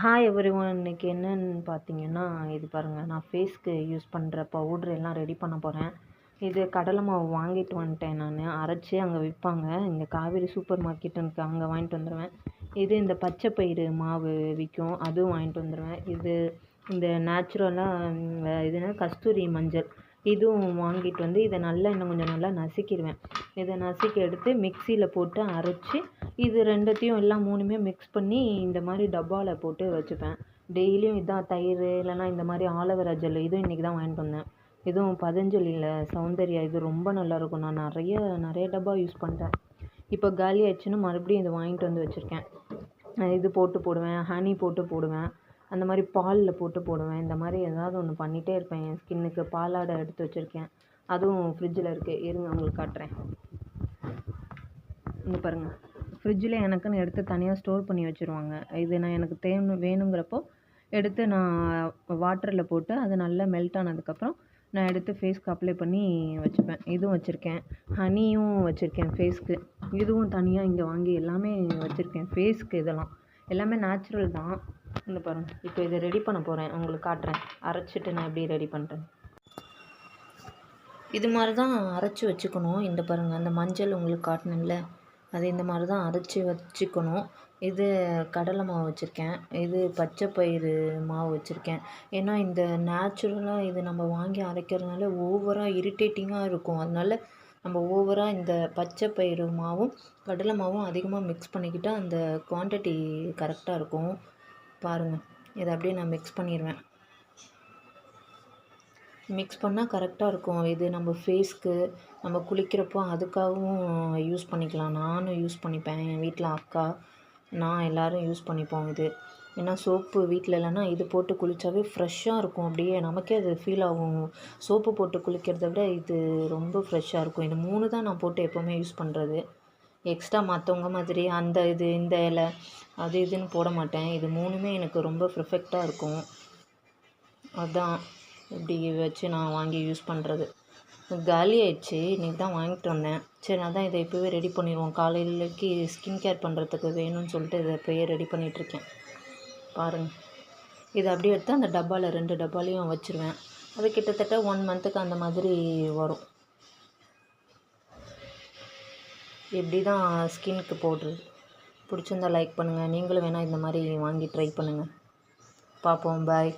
Hi every one இன்னைக்கு என்னன்னு பார்த்தீங்கன்னா இது பாருங்கள் நான் ஃபேஸ்க்கு யூஸ் பண்ணுற பவுட்ரு எல்லாம் ரெடி பண்ண போகிறேன் இது கடலை மாவு வாங்கிட்டு வந்துட்டேன் நான். அரைச்சி அங்கே விற்பாங்க. இங்கே காவேரி சூப்பர் மார்க்கெட்டுன்னு அங்கே வாங்கிட்டு வந்துடுவேன் இது இந்த பச்சை பயிறு மாவு விற்கும் அதுவும் வாங்கிட்டு வந்துடுவேன் இது இந்த நேச்சுரலாக இது கஸ்தூரி மஞ்சள். இதுவும் வாங்கிட்டு வந்து இதை நல்லா இன்னும் கொஞ்சம் நல்லா நசுக்கிடுவேன். இதை நசுக்கி எடுத்து மிக்சியில் போட்டு அரைச்சி இது ரெண்டுத்தையும் எல்லாம் மூணுமே மிக்ஸ் பண்ணி இந்த மாதிரி டப்பாவில் போட்டு வச்சுப்பேன். டெய்லியும் இதான் தயிர் இல்லைன்னா இந்த மாதிரி ஆலோவேரா ஜெல் இதுவும் இன்றைக்கி தான் வாங்கிட்டு வந்தேன். இதுவும் பதஞ்சலியில் சௌந்தர்யா இது ரொம்ப நல்லாயிருக்கும் நான் நிறைய நிறைய டப்பா யூஸ் பண்ணுறேன் இப்போ காலி ஆயிடுச்சுன்னு மறுபடியும் இதை வாங்கிட்டு வந்து வச்சுருக்கேன். இது போட்டு போடுவேன் ஹனி போட்டு போடுவேன். அந்த மாதிரி பாலில் போட்டு போடுவேன். இந்த மாதிரி ஏதாவது ஒன்று பண்ணிகிட்டே இருப்பேன். என் ஸ்கின்னுக்கு பாலாடை எடுத்து வச்சுருக்கேன். அதுவும் ஃப்ரிட்ஜில் இருக்குது இருங்க உங்களுக்கு காட்டுறேன். இங்கே பாருங்கள் ஃப்ரிட்ஜில் எனக்குன்னு எடுத்து தனியாக ஸ்டோர் பண்ணி வச்சுருவாங்க. இது நான் எனக்கு தேணும் வேணுங்கிறப்போ எடுத்து நான் வாட்டரில் போட்டு அது நல்லா மெல்ட் ஆனதுக்கப்புறம் நான் எடுத்து ஃபேஸ்க்கு அப்ளை பண்ணி வச்சுப்பேன். இதுவும் வச்சுருக்கேன். ஹனியும் வச்சுருக்கேன் ஃபேஸ்க்கு இதுவும் தனியாக இங்கே வாங்கி எல்லாமே வச்சுருக்கேன். ஃபேஸ்க்கு இதெல்லாம். எல்லாமே நேச்சுரல் தான். இந்த பாருங்கள் இப்போ இதை ரெடி பண்ண போகிறேன் உங்களுக்கு காட்டுறேன். அரைச்சிட்டு நான் எப்படி ரெடி பண்ணுறேன் இது மாதிரி தான் அரைச்சி வச்சுக்கணும். இந்த பாருங்கள் அந்த மஞ்சள் உங்களுக்கு காட்டினேன்ல அது இந்த மாதிரி தான் அரைச்சி வச்சுக்கணும். இது கடலை மாவு வச்சுருக்கேன். இது பச்சை பயிறு மாவு வச்சுருக்கேன். ஏன்னா இந்த நேச்சுரலாக இது நம்ம வாங்கி அரைக்கிறதுனால ஓவராக இரிட்டேட்டிங்காக இருக்கும். அதனால நம்ம ஓவராக இந்த பச்சை பயிறு மாவும் கடலை மாவும் அதிகமாக மிக்ஸ் பண்ணிக்கிட்டால் அந்த குவான்டிட்டி கரெக்டாக இருக்கும். பாருங்கள் இதை அப்படியே நான் மிக்ஸ் பண்ணிடுவேன் மிக்ஸ் பண்ணால் கரெக்டாக இருக்கும். இது நம்ம ஃபேஸ்க்கு நம்ம குளிக்கிறப்போ அதுக்காகவும் யூஸ் பண்ணிக்கலாம். நானும் யூஸ் பண்ணிப்பேன். என் வீட்டில் அக்கா நான் எல்லோரும் யூஸ் பண்ணிப்போம் இது. ஏன்னா சோப்பு வீட்டில் இல்லைன்னா இது போட்டு குளித்தாவே ஃப்ரெஷ்ஷாக இருக்கும். அப்படியே நமக்கே அது ஃபீல் ஆகும். சோப்பு போட்டு குளிக்கிறத விட இது ரொம்ப ஃப்ரெஷ்ஷாக இருக்கும். இது மூணு தான் நான் போட்டு எப்போவுமே யூஸ் பண்ணுறது எக்ஸ்ட்ரா மற்றவங்க மாதிரி அந்த இது இந்த இலை அது இதுன்னு போட மாட்டேன். இது மூணுமே எனக்கு ரொம்ப பெர்ஃபெக்டாக இருக்கும். அதுதான் இப்படி வச்சு நான் வாங்கி யூஸ் பண்ணுறது காலி ஆயிடுச்சு. இன்றைக்கி தான் வாங்கிட்டு வந்தேன். சரி அதான் இதை இப்போவே ரெடி பண்ணிடுவோம். காலையிலக்கு ஸ்கின் கேர் பண்ணுறதுக்கு வேணும்னு சொல்லிட்டு இதை இப்போயே ரெடி பண்ணிகிட்ருக்கேன் பாருங்கள் இதை அப்படியே எடுத்து அந்த டப்பாவில் ரெண்டு டப்பாலையும் வச்சுருவேன். அது கிட்டத்தட்ட ஒன் மந்த்துக்கு அந்த மாதிரி வரும். எப்படி தான் ஸ்கின்க்கு போடுறது? பிடிச்சிருந்தா லைக் பண்ணுங்கள் நீங்களும் வேணால் இந்த மாதிரி வாங்கி ட்ரை பண்ணுங்கள் பார்ப்போம். பாய்